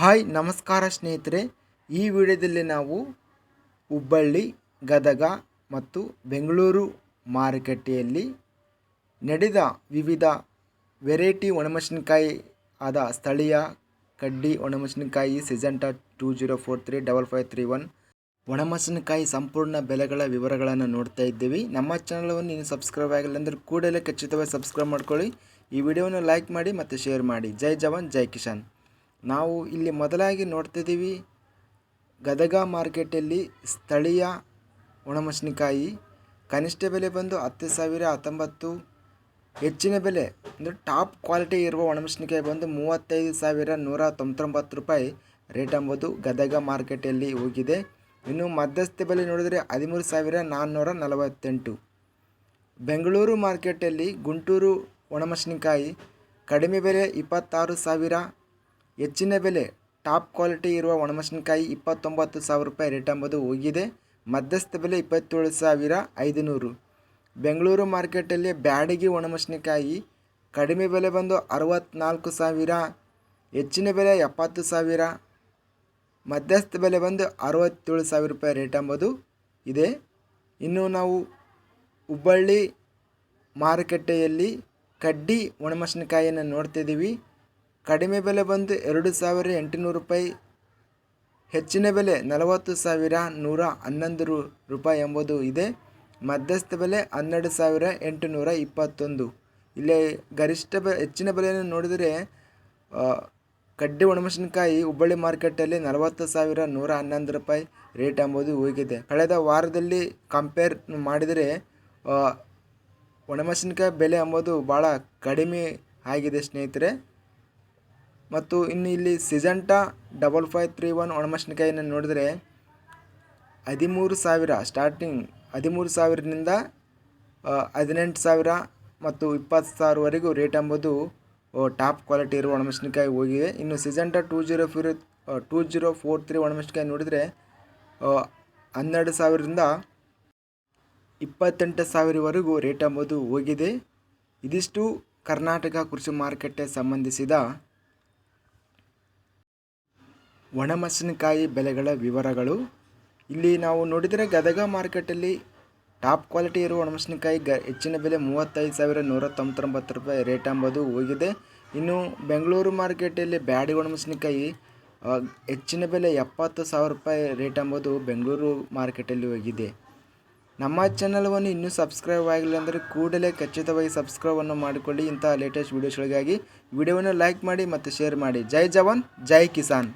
Hi, ನಮಸ್ಕಾರ ಸ್ನೇಹಿತರೆ. ಈ ವಿಡಿಯೋದಲ್ಲಿ ನಾವು ಹುಬ್ಬಳ್ಳಿ, ಗದಗ ಮತ್ತು ಬೆಂಗಳೂರು ಮಾರುಕಟ್ಟೆಯಲ್ಲಿ ನಡೆದ ವಿವಿಧ ವೆರೈಟಿ ಒಣಮೆಣಸಿನಕಾಯಿ ಆದ ಸ್ಥಳೀಯ ಕಡ್ಡಿ ಒಣಮೆಣಸಿನಕಾಯಿ Syngenta two zero four three double five three one. ಒಣಮೆಣಸಿನಕಾಯಿ ಸಂಪೂರ್ಣ ಬೆಲೆಗಳ ವಿವರಗಳನ್ನು ನೋಡ್ತಾ ಇದ್ದೀವಿ. ನಮ್ಮ ಚಾನಲನ್ನು ನೀನು ಸಬ್ಸ್ಕ್ರೈಬ್ ಆಗಿಲ್ಲ ಅಂದರೆ ಕೂಡಲೇ ಖಚಿತವಾಗಿ ಸಬ್ಸ್ಕ್ರೈಬ್ ಮಾಡ್ಕೊಳ್ಳಿ. ಈ ವಿಡಿಯೋವನ್ನು ಲೈಕ್ ಮಾಡಿ ಮತ್ತು ಶೇರ್ ಮಾಡಿ. ಜೈ ಜವಾನ್, ಜೈ ಕಿಶಾನ್ ನಾವು ಇಲ್ಲಿ ಮೊದಲಾಗಿ ನೋಡ್ತಿದ್ದೀವಿ ಗದಗ ಮಾರ್ಕೆಟಲ್ಲಿ ಸ್ಥಳೀಯ ಒಣಮೆಣಸಿನಕಾಯಿ. ಕನಿಷ್ಠ ಬೆಲೆ ಬಂದು ಹತ್ತು ಸಾವಿರ ಹತ್ತೊಂಬತ್ತು. ಹೆಚ್ಚಿನ ಬೆಲೆ ಅಂದರೆ ಟಾಪ್ ಕ್ವಾಲಿಟಿ ಇರುವ ಒಣಮೆಣಸಿನಕಾಯಿ ಬಂದು ಮೂವತ್ತೈದು ಸಾವಿರ ನೂರ ತೊಂಬತ್ತೊಂಬತ್ತು ರೂಪಾಯಿ ರೇಟ್ ಎಂಬುದು ಗದಗ ಮಾರ್ಕೆಟಲ್ಲಿ ಹೋಗಿದೆ. ಇನ್ನು ಮಧ್ಯಸ್ಥ ಬೆಲೆ ನೋಡಿದರೆ ಹದಿಮೂರು ಸಾವಿರ ನಾನ್ನೂರ ನಲವತ್ತೆಂಟು. ಬೆಂಗಳೂರು ಮಾರ್ಕೆಟಲ್ಲಿ ಗುಂಟೂರು ಒಣಮೆಣಸಿನಕಾಯಿ ಕಡಿಮೆ ಬೆಲೆ ಇಪ್ಪತ್ತಾರು ಸಾವಿರ ಹೆಚ್ಚಿನ ಬೆಲೆ, ಟಾಪ್ ಕ್ವಾಲಿಟಿ ಇರುವ ಒಣಮೆಣಸಿನಕಾಯಿ ಇಪ್ಪತ್ತೊಂಬತ್ತು ಸಾವಿರ ರೂಪಾಯಿ ರೇಟ್ ಎಂಬುದು ಹೋಗಿದೆ ಮಧ್ಯಸ್ಥ ಬೆಲೆ ಇಪ್ಪತ್ತೇಳು ಸಾವಿರ ಐದುನೂರು. ಬೆಂಗಳೂರು ಮಾರ್ಕೆಟಲ್ಲಿ ಬ್ಯಾಡಗಿ ಒಣಮೆಣಸಿನಕಾಯಿ ಕಡಿಮೆ ಬೆಲೆ ಬಂದು ಅರವತ್ತ್ನಾಲ್ಕು ಸಾವಿರ, ಹೆಚ್ಚಿನ ಬೆಲೆ ಎಪ್ಪತ್ತು ಸಾವಿರ, ಮಧ್ಯಸ್ಥ ಬೆಲೆ ಬಂದು ಅರವತ್ತೇಳು ಸಾವಿರ ರೂಪಾಯಿ ರೇಟ್ ಎಂಬುದು ಇದೆ. ಇನ್ನು ನಾವು ಹುಬ್ಬಳ್ಳಿ ಮಾರುಕಟ್ಟೆಯಲ್ಲಿ ಕಡ್ಡಿ ಒಣಮೆಣಸಿನಕಾಯಿಯನ್ನು ನೋಡ್ತಿದ್ದೀವಿ ಕಡಿಮೆ ಬೆಲೆ ಬಂದು ಎರಡು ಸಾವಿರ ಎಂಟುನೂರು ರೂಪಾಯಿ, ಹೆಚ್ಚಿನ ಬೆಲೆ ನಲವತ್ತು ಸಾವಿರ ನೂರ ಹನ್ನೊಂದು ರು, ರೂಪಾಯಿ ಎಂಬುದು ಇದೆ. ಮಧ್ಯಸ್ಥ ಬೆಲೆ ಹನ್ನೆರಡು ಸಾವಿರ ಎಂಟುನೂರ ಇಪ್ಪತ್ತೊಂದು. ಇಲ್ಲಿ ಗರಿಷ್ಠ ಬೆ, ಹೆಚ್ಚಿನ ಬೆಲೆಯನ್ನು ನೋಡಿದರೆ ಕಡ್ಡಿ ಒಣಮೆಣಸಿನಕಾಯಿ ಹುಬ್ಬಳ್ಳಿ ಮಾರ್ಕೆಟಲ್ಲಿ ನಲವತ್ತು ಸಾವಿರ ನೂರ ಹನ್ನೊಂದು ರೂಪಾಯಿ ರೇಟ್ ಎಂಬುದು ಹೋಗಿದೆ. ಕಳೆದ ವಾರದಲ್ಲಿ ಕಂಪೇರ್ ಮಾಡಿದರೆ ಒಣಮೆಣಸಿನಕಾಯಿ ಬೆಲೆ ಎಂಬುದು ಭಾಳ ಕಡಿಮೆ ಆಗಿದೆ ಸ್ನೇಹಿತರೆ. ಮತ್ತು ಇನ್ನು ಇಲ್ಲಿ Syngenta double five three one ಒಣಮೆಣಸಿನಕಾಯಿನ ನೋಡಿದರೆ ಹದಿಮೂರು ಸಾವಿರ ಸ್ಟಾರ್ಟಿಂಗ್ ಹದಿಮೂರು ಸಾವಿರದಿಂದ ಹದಿನೆಂಟು ಸಾವಿರ ಮತ್ತು ಇಪ್ಪತ್ತು ಸಾವಿರವರೆಗೂ ರೇಟ್ ಎಂಬುದು ಟಾಪ್ ಕ್ವಾಲಿಟಿ ಇರುವ ಒಣಮೆಣಸಿನಕಾಯಿ ಹೋಗಿವೆ ಇನ್ನು Syngenta two zero four two zero four three ಒಣಮೆಣಸಿನಕಾಯಿ ನೋಡಿದರೆ ಹನ್ನೆರಡು ಸಾವಿರದಿಂದ ಇಪ್ಪತ್ತೆಂಟು ಸಾವಿರವರೆಗೂ ರೇಟ್ ಎಂಬುದು ಹೋಗಿದೆ. ಇದಿಷ್ಟು ಕರ್ನಾಟಕ ಕೃಷಿ ಮಾರುಕಟ್ಟೆ ಸಂಬಂಧಿಸಿದ ಒಣಮೆಣಸಿನಕಾಯಿ ಬೆಲೆಗಳ ವಿವರಗಳು. ಇಲ್ಲಿ ನಾವು ನೋಡಿದರೆ ಗದಗ ಮಾರ್ಕೆಟಲ್ಲಿ ಟಾಪ್ ಕ್ವಾಲಿಟಿ ಇರುವ ಒಣಮೆಣಸಿನಕಾಯಿ ಗ, ಹೆಚ್ಚಿನ ಬೆಲೆ ಮೂವತ್ತೈದು ಸಾವಿರ ನೂರ ತೊಂಬತ್ತೊಂಬತ್ತು ರೂಪಾಯಿ ರೇಟ್ ಎಂಬುದು ಹೋಗಿದೆ. ಇನ್ನು ಬೆಂಗಳೂರು ಮಾರ್ಕೆಟಲ್ಲಿ ಬ್ಯಾಡಿ ಒಣಮೆಣಸಿನಕಾಯಿ ಹೆಚ್ಚಿನ ಬೆಲೆ ಎಪ್ಪತ್ತು ಸಾವಿರ ರೂಪಾಯಿ ರೇಟ್ ಎಂಬುದು ಬೆಂಗಳೂರು ಮಾರ್ಕೆಟಲ್ಲಿ ಹೋಗಿದೆ. ನಮ್ಮ ಚಾನಲ್ವನ್ನು ಇನ್ನೂ ಸಬ್ಸ್ಕ್ರೈಬ್ ಆಗಿಲ್ಲ ಅಂದರೆ ಕೂಡಲೇ ಖಚಿತವಾಗಿ ಸಬ್ಸ್ಕ್ರೈಬನ್ನು ಮಾಡಿಕೊಳ್ಳಿ. ಇಂಥ ಲೇಟೆಸ್ಟ್ ವೀಡಿಯೋಸ್ಗಳಿಗಾಗಿ ವಿಡಿಯೋವನ್ನು ಲೈಕ್ ಮಾಡಿ ಮತ್ತು ಶೇರ್ ಮಾಡಿ. ಜೈ ಜವಾನ್, ಜೈ ಕಿಸಾನ್.